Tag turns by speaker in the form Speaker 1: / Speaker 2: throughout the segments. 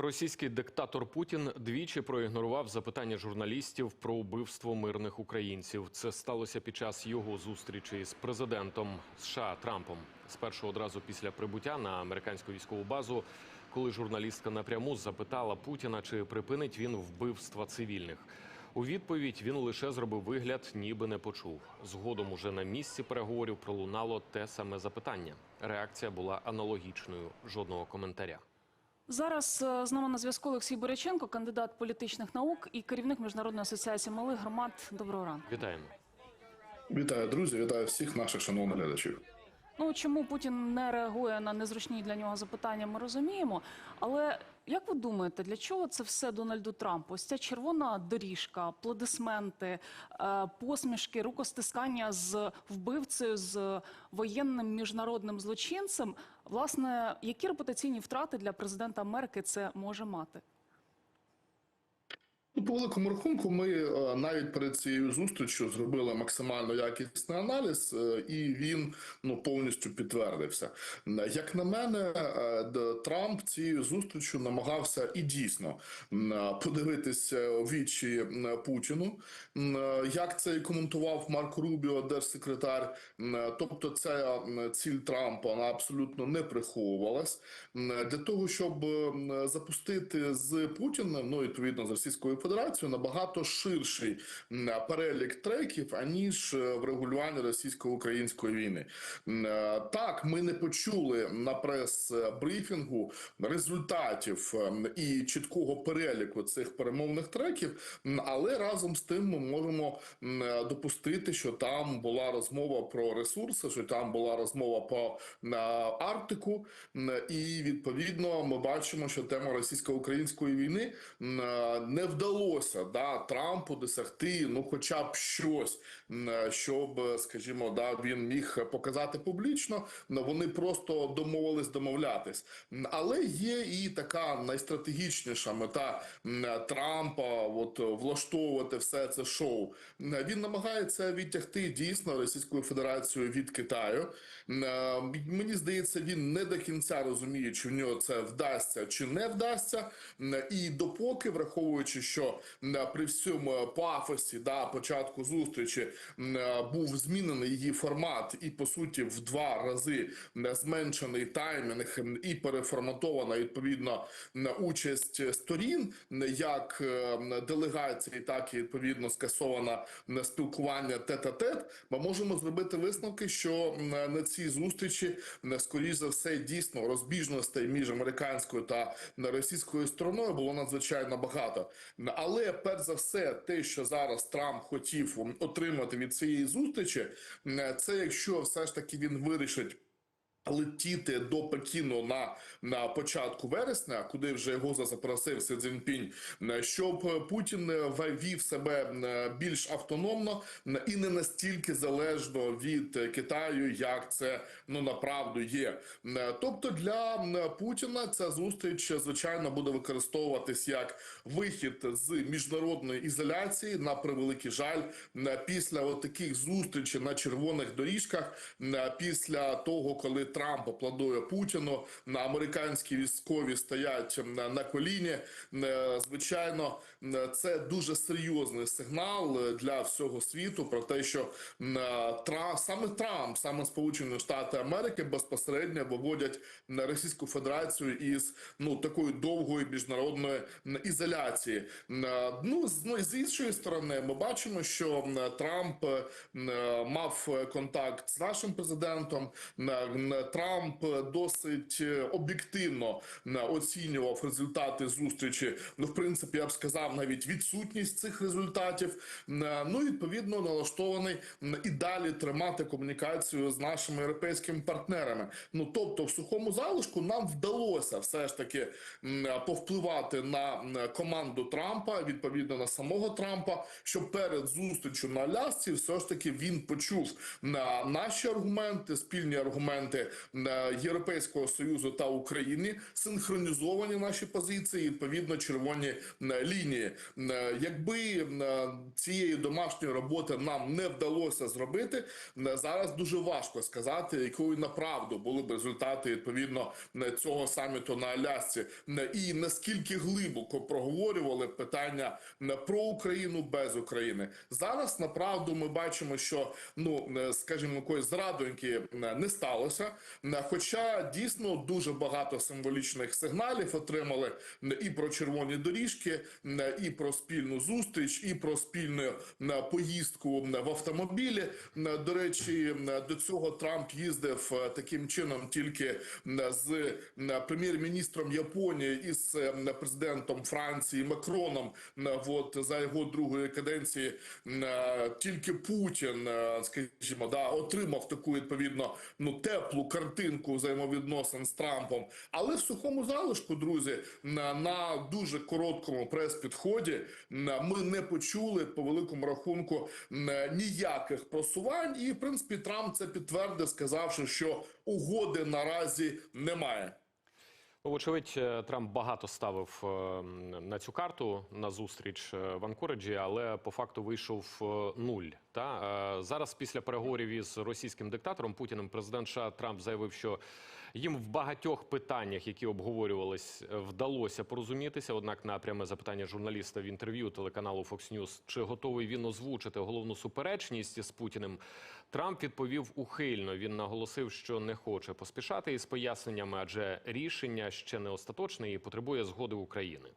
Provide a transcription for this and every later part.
Speaker 1: Російський диктатор Путін двічі проігнорував запитання журналістів про убивство мирних українців. Це сталося під час його зустрічі з президентом США Трампом. Спершу одразу після прибуття на американську військову базу, коли журналістка напряму запитала Путіна, чи припинить він вбивства цивільних. У відповідь він лише зробив вигляд, ніби не почув. Згодом уже на місці переговорів пролунало те саме запитання. Реакція була аналогічною. Жодного коментаря.
Speaker 2: Зараз е, з нами на зв'язку Олексій Боряченко, кандидат політичних наук і керівник міжнародної асоціації малих громад. Доброго ранку.
Speaker 1: Вітаємо.
Speaker 3: Вітаю, друзі, вітаю всіх наших шановних глядачів.
Speaker 2: Ну чому Путін не реагує на незручні для нього запитання, ми розуміємо. Але як ви думаєте, для чого це все Дональду Трампу? Ось ця червона доріжка, аплодисменти, е, посмішки, рукостискання з вбивцею, з воєнним міжнародним злочинцем. Власне, які репутаційні втрати для президента Америки це може мати?
Speaker 3: Ну, по великому рахунку, ми е, навіть перед цією зустрічю зробили максимально якісний аналіз, е, і він ну повністю підтвердився. Як на мене, е, Трамп цією зустрічю намагався і дійсно подивитися вічі Путіну. Як це і коментував Марк Рубіо, держсекретар. Тобто, ця ціль Трампа вона абсолютно не приховувалась для того, щоб запустити з Путіним, ну відповідно з Російською Федерацією, набагато ширший перелік треків аніж е, врегулювання російсько-української війни. Е, Так, ми не почули на прес-брифінгу результатів і чіткого переліку цих перемовних треків, але разом з тим ми можемо е, допустити, що там була розмова про ресурси, що там була розмова про е, Арктику, і відповідно ми бачимо, що тема російсько-української війни не вдалося да, Трампу досягти ну, хоча б щось, щоб, скажімо, да, він міг показати публічно. Ну, Вони просто домовились домовлятись. Але є і така найстратегічніша мета Трампа, от влаштовувати все це шоу. Він намагається відтягти дійсно Російську Федерацію від Китаю. Е, Мені здається, він не до кінця розуміє, чи в нього це вдасться чи не вдасться. І допоки, враховуючи, що м, при всьому пафосі да, початку зустрічі е, був змінений її формат, і по суті в два рази зменшений таймінг і переформатована відповідно участь сторін, як е, делегації, так і відповідно скасована м, спілкування тет-а-тет, ми можемо зробити висновки, що на цій зустрічі скоріш за все дійсно розбіжностей між американською та російською стороною було надзвичайно багато. Але перш за все, те, що зараз Трамп хотів отримати від цієї зустрічі, це якщо все ж таки він вирішить. Летіти до Пекіну на, на початку вересня, куди вже його запросив Си Цзіньпінь, е, щоб Путін е, вів себе е, більш автономно і не настільки залежно від Китаю, як це ну направду є. Тобто для Путіна ця зустріч звичайно буде використовуватись як вихід з міжнародної ізоляції на превеликий жаль після таких зустрічей на червоних доріжках, після того, коли Трамп аплодує Путіну, на американські військові стоять на, на коліні. Е, Звичайно, е, це дуже серйозний сигнал е, для всього світу про те, що Трамп, саме Трамп, саме Сполучені Штати Америки безпосередньо виводять Російську Федерацію із ну такої довгої міжнародної ізоляції. Е, Ну ну, з іншої сторони, ми бачимо, що Трамп е, е, мав е, контакт з нашим президентом. Трамп досить е, об'єктивно оцінював результати зустрічі. Ну, в принципі, я б сказав, навіть відсутність цих результатів. Е, Ну, відповідно, налаштований і далі тримати комунікацію з нашими європейськими партнерами. Ну тобто, в сухому залишку нам вдалося все ж таки повпливати на команду Трампа, відповідно на самого Трампа, що перед зустрічю на Алясці все ж таки він почув на наші аргументи, спільні аргументи е, Європейського союзу та України, синхронізовані наші позиції, відповідно червоні е, лінії. Е, Якби е, цієї домашньої роботи нам не вдалося зробити, е, зараз дуже важко сказати, якою направду були б результати відповідно е, цього саміту на Алясці, Е, і наскільки глибоко проговорювали питання е, про Україну без України. Зараз направду ми бачимо, що ну е, скажімо, якоїсь зрадоньки е, не сталося. Е, Хоча дійсно дуже багато символічних сигналів отримали е, і про червоні доріжки, е, і про спільну зустріч, і про спільну поїздку в автомобілі. До речі, до цього Трамп їздив таким чином тільки з прем'єр-міністром Японії і з президентом Франції Макроном. От за його другої каденції тільки Путін, скажімо, да отримав таку відповідно ну теплу картинку взаємовідносин з Трампом. Але в сухому залишку, друзі, на, на дуже короткому прес-підході ми не почули по великому рахунку ніяких просувань. І в принципі Трамп це підтвердив, сказавши, що угоди наразі немає.
Speaker 1: Вочевидь, е, Трамп багато ставив е, на цю карту на зустріч е, в Анкориджі, але по факту вийшов нуль. Та зараз, після переговорів із російським диктатором Путіним, президент США Трамп заявив, що їм в багатьох питаннях, які обговорювались, вдалося порозумітися. Однак, на пряме запитання журналіста в інтерв'ю телеканалу Fox News, чи готовий він озвучити головну суперечність з Путіним, Трамп відповів ухильно. Він наголосив, що не хоче поспішати із поясненнями, адже рішення ще не остаточне і потребує згоди України.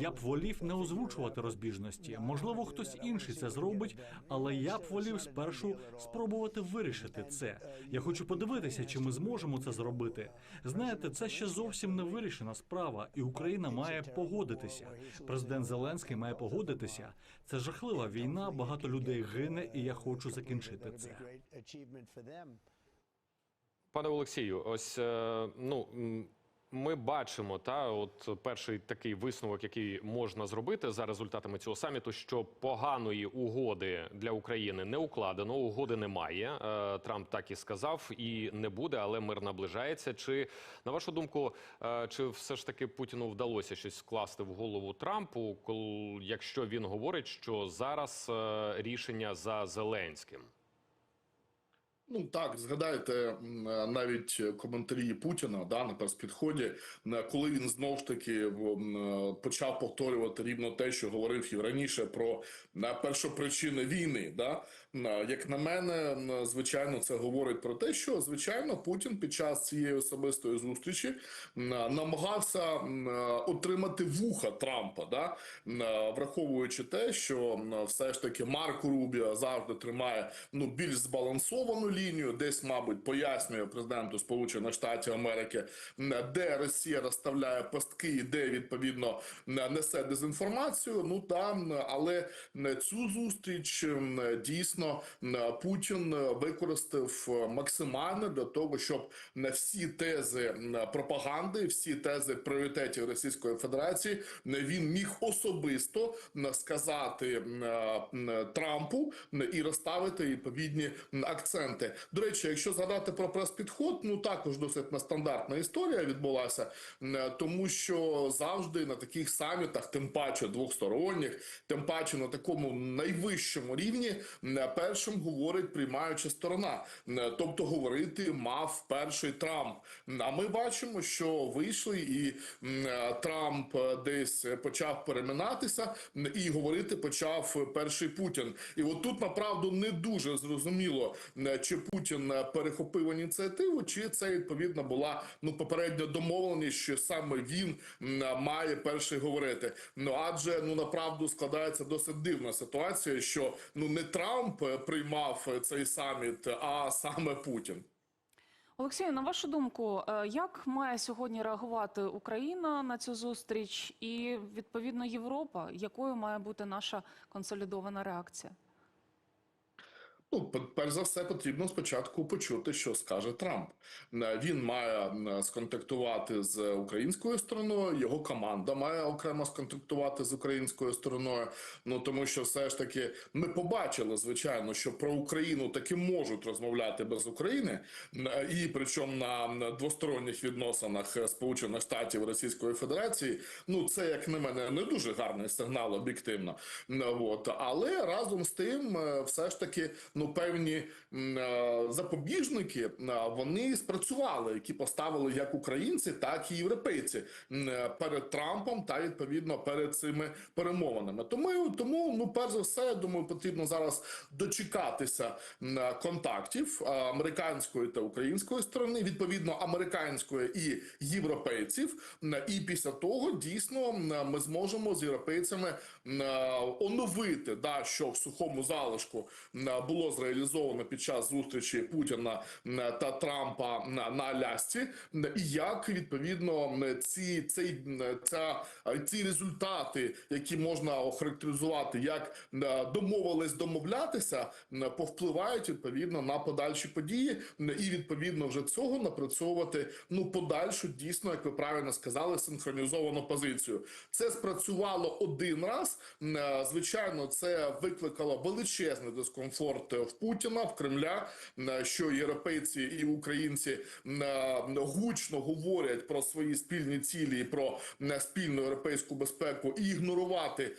Speaker 4: Я б волів не озвучувати розбіжності. Можливо, хтось інший це зробить, але я б волів спершу спробувати вирішити це. Я хочу подивитися, чи ми зможемо це зробити. Знаєте, це ще зовсім не вирішена справа, і Україна має погодитися. Президент Зеленський має погодитися. Це жахлива війна, багато людей гине, і я хочу закінчити це.
Speaker 1: Пане Олексію, ось е, ну. Ми бачимо та от перший такий висновок, який можна зробити за результатами цього саміту, що поганої угоди для України не укладено, угоди немає. Е, Трамп так і сказав, і не буде, але мир наближається. Чи на вашу думку, е, чи все ж таки Путіну вдалося щось скласти в голову Трампу, якщо він говорить, що зараз е, рішення за Зеленським?
Speaker 3: Ну так, згадайте е, навіть коментарі Путіна да, на перспідході, е, коли він знов ж таки е, почав повторювати рівно те, що говорив і раніше про е, першопричини війни. Да? Е, Як на мене, звичайно, це говорить про те, що звичайно Путін під час цієї особистої зустрічі намагався е, отримати вуха Трампа, да? е, враховуючи те, що все ж таки Марко Рубіо завжди тримає ну більш збалансовану лінію, десь, мабуть, пояснює президенту Сполучених Штатів Америки, де Росія розставляє пастки, і де відповідно несе дезінформацію. Ну там, але цю зустріч дійсно Путін використав максимально для того, щоб на всі тези пропаганди, всі тези пріоритетів Російської Федерації він міг особисто сказати Трампу і розставити відповідні м, акценти. До речі, якщо згадати про прес-підход, ну також досить нестандартна історія відбулася, тому що завжди на таких самітах, тим паче двосторонніх, тим паче на такому найвищому рівні, м, першим говорить приймаюча сторона. Тобто говорити мав перший Трамп. А ми бачимо, що вийшли, і Трамп е, десь почав переминатися, і говорити почав перший Путін. І от тут направду не дуже зрозуміло, м, чи Путін е, перехопив ініціативу, чи це відповідно була ну попередня домовленість, що саме він має перший говорити. Ну адже ну направду складається досить дивна ситуація, що ну не Трамп е, приймав е, цей саміт, а саме Путін.
Speaker 2: Олексію, на вашу думку, е, як має сьогодні реагувати Україна на цю зустріч і відповідно Європа? Якою має бути наша консолідована реакція?
Speaker 3: Ну, перш за все, потрібно спочатку почути, що скаже Трамп. Е, Він має сконтактувати з українською стороною. Його команда має окремо сконтактувати з українською стороною. Ну тому що все ж таки ми побачили, звичайно, що про Україну таки можуть розмовляти без України, Е, і причому на двосторонніх відносинах е, Сполучених Штатів Російської Федерації. Ну це як на мене не дуже гарний сигнал об'єктивно. От але разом з тим, все ж таки, ну певні е, запобіжники е, вони спрацювали, які поставили як українці, так і європейці е, перед Трампом та відповідно перед цими перемовинами. Тому тому, ну перш за все, я думаю, потрібно зараз дочекатися контактів американської та української сторони, відповідно американської і європейців. І після того дійсно ми зможемо з європейцями оновити да що в сухому залишку було зреалізовано під час зустрічі Путіна та Трампа на, Алясці, і як відповідно ці цей ця е, ці результати, які можна охарактеризувати як е, домовились домовлятися, повпливають відповідно на подальші події, і відповідно вже цього напрацьовувати ну подальшу дійсно, як ви правильно сказали, синхронізовану позицію. Це спрацювало один раз. Е, Звичайно, це викликало величезний дискомфорт в Путіна в Кремля, що європейці і українці гучно говорять про свої спільні цілі і про спільну європейську безпеку і ігнорувати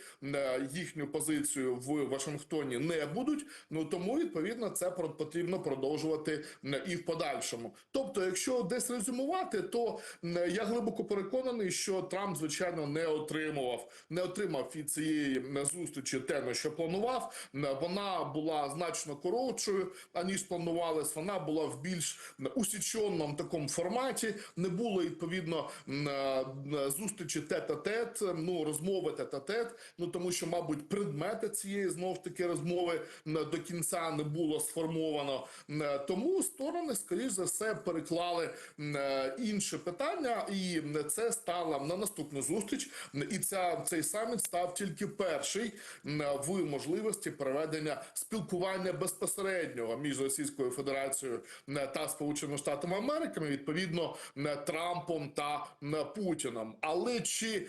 Speaker 3: їхню позицію в Вашингтоні не будуть. Ну тому відповідно це потрібно продовжувати і в подальшому. Тобто, якщо десь резюмувати, то я глибоко переконаний, що Трамп звичайно не отримував, не отримав від цієї зустрічі те, на що планував. Вона була значно коротшою аніж планувалось. Вона була в більш усіченому такому форматі. Не було відповідно е, зустрічі тет-а-тет, ну розмови тет-а-тет. Ну тому що, мабуть, предмети цієї знов таки розмови м, до кінця не було сформовано. Е, Тому сторони, скоріш за все, переклали е, інше питання, і це стало на наступну зустріч. І ця цей саміт став тільки перший в можливості проведення спілкування безпосереднього між Російською Федерацією та Сполученими Штатами Америки, відповідно Трампом та Путіном. Але чи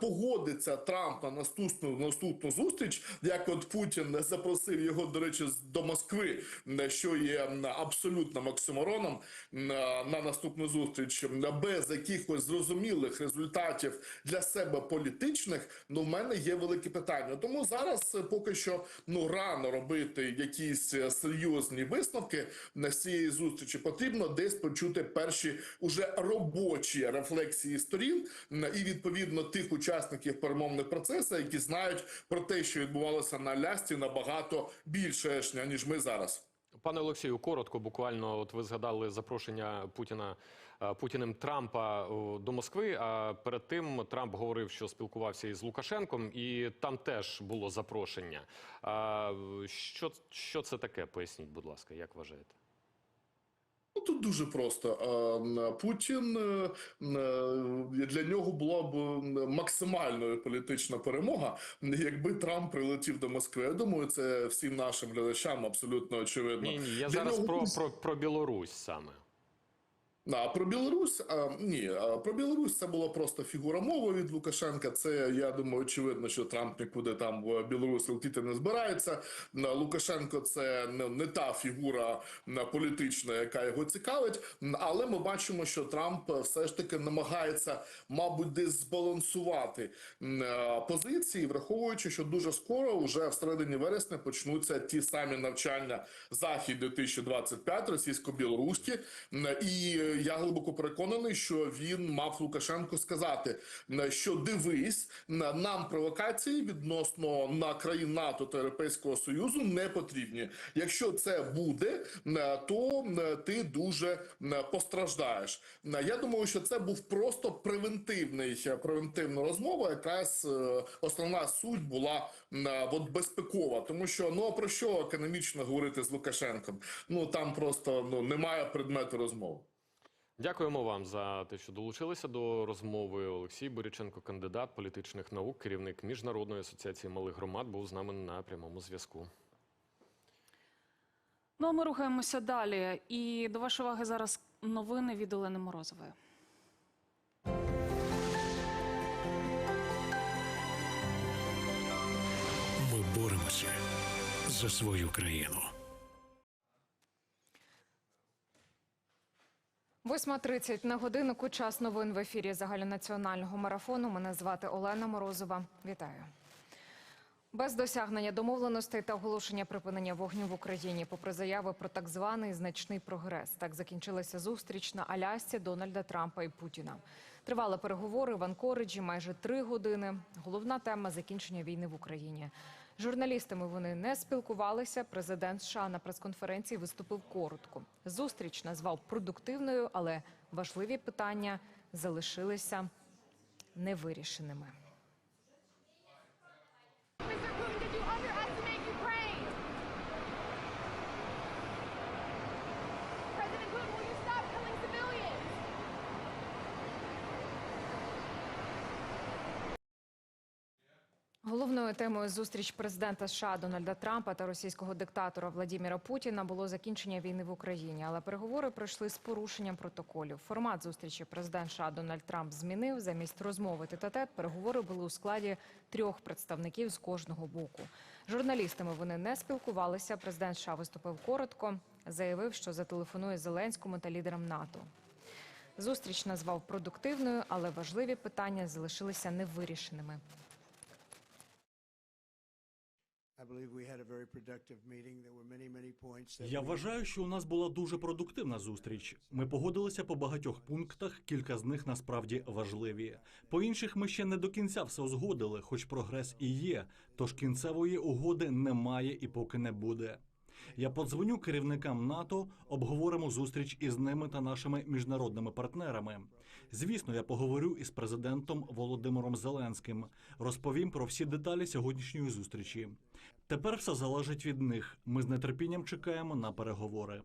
Speaker 3: погодиться Трамп на наступну наступну зустріч, як от Путін запросив його, до речі, до Москви, що є м, абсолютним оксимороном на наступну зустріч, без якихось зрозумілих результатів для себе політичних, ну в мене є велике питання. Тому зараз е, поки що ну рано робити якісь е, серйозні висновки на цієї зустрічі. Потрібно десь почути перші уже робочі рефлексії сторін і відповідно тих учасників перемовних процесу, які знають про те, що відбувалося на лясті набагато більше ніж ми зараз.
Speaker 1: Пане Олексію, коротко, буквально, от ви згадали запрошення Путіна е, Путіним Трампа о, до Москви. А перед тим Трамп говорив, що спілкувався із Лукашенком, і там теж було запрошення. Що, що це таке? Поясніть, будь ласка, як вважаєте?
Speaker 3: Ну, тут дуже просто. Е, Путін е, е, для нього була б максимальною політична перемога, якби Трамп прилетів до Москви. Я думаю, це всім нашим глядачам абсолютно очевидно.
Speaker 1: Ні, ні, я
Speaker 3: Для
Speaker 1: зараз
Speaker 3: нього
Speaker 1: про, про, про Білорусь саме.
Speaker 3: А про Білорусь а, ні, а, про Білорусь це була просто фігура мови від Лукашенка. Це я думаю, очевидно, що Трамп нікуди там в Білорусь летіти не збирається. Лукашенко це не, не та фігура політична, яка його цікавить. Але ми бачимо, що Трамп все ж таки намагається, мабуть, десь збалансувати позиції, враховуючи, що дуже скоро, вже в середині вересня, почнуться ті самі навчання захід 2025 російсько-білоруські. І я глибоко переконаний, що він мав Лукашенко сказати, м, що дивись, на- нам провокації відносно на країн НАТО та Європейського Союзу не потрібні. Якщо це буде, то ти дуже постраждаєш. Я думаю, що це був просто превентивний превентивна розмова. Якраз е, основна суть була от безпекова, тому що ну про що економічно говорити з Лукашенком? Ну там просто ну немає предмету розмови.
Speaker 1: Дякуємо вам за те, що долучилися до розмови. Олексій Боряченко, кандидат політичних наук, керівник міжнародної асоціації малих громад, був з нами на прямому зв'язку.
Speaker 2: Ну а ми рухаємося далі. І до вашої уваги зараз новини від Олени Морозової.
Speaker 5: Ми боремося за свою країну.
Speaker 6: 8.30 на годиннику час новин в ефірі загальнонаціонального марафону. Мене звати Олена Морозова. Вітаю. Без досягнення домовленостей та оголошення припинення вогню в Україні, попри заяви про так званий значний прогрес, так закінчилася зустріч на Алясці Дональда Трампа і Путіна. Тривали переговори в Анкориджі майже три години. Головна тема закінчення війни в Україні. Журналістами вони не спілкувалися. Президент США на прес-конференції виступив коротко. Зустріч назвав продуктивною, але важливі питання залишилися невирішеними. Головною темою зустріч президента США Дональда Трампа та російського диктатора Владіміра Путіна було закінчення війни в Україні. Але переговори пройшли з порушенням протоколів. Формат зустрічі президент США Дональд Трамп змінив. Замість розмови тет-а-тет переговори були у складі трьох представників з кожного боку. Журналістами вони не спілкувалися. Президент США виступив коротко, заявив, що зателефонує Зеленському та лідерам НАТО. Зустріч назвав продуктивною, але важливі питання залишилися невирішеними.
Speaker 4: Я вважаю, що у нас була дуже продуктивна зустріч. Ми погодилися по багатьох пунктах. Кілька з них насправді важливі. По інших ми ще не до кінця все узгодили, хоч прогрес і є. Тож кінцевої угоди немає і поки не буде. Я подзвоню керівникам НАТО, обговоримо зустріч із ними та нашими міжнародними партнерами. Звісно, я поговорю із президентом Володимиром Зеленським. Розповім про всі деталі сьогоднішньої зустрічі. Тепер все залежить від них. Ми з нетерпінням чекаємо на переговори.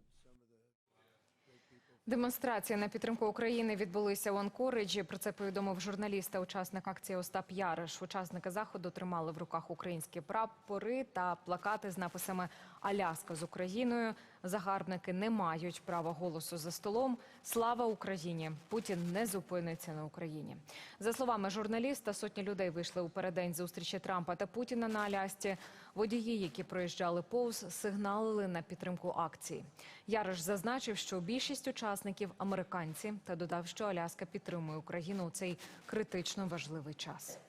Speaker 6: Демонстрації на підтримку України відбулися у Анкориджі. Про це повідомив журналіст та учасник акції Остап Яриш. Учасники заходу тримали в руках українські прапори та плакати з написами Аляска з Україною. Загарбники не мають права голосу за столом. Слава Україні! Путін не зупиниться на Україні. За словами журналіста, сотні людей вийшли у переддень зустрічі Трампа та Путіна на Алясці. Водії, які проїжджали повз, сигналили на підтримку акції. Яриш зазначив, що більшість учасників американці та додав, що Аляска підтримує Україну у цей критично важливий час.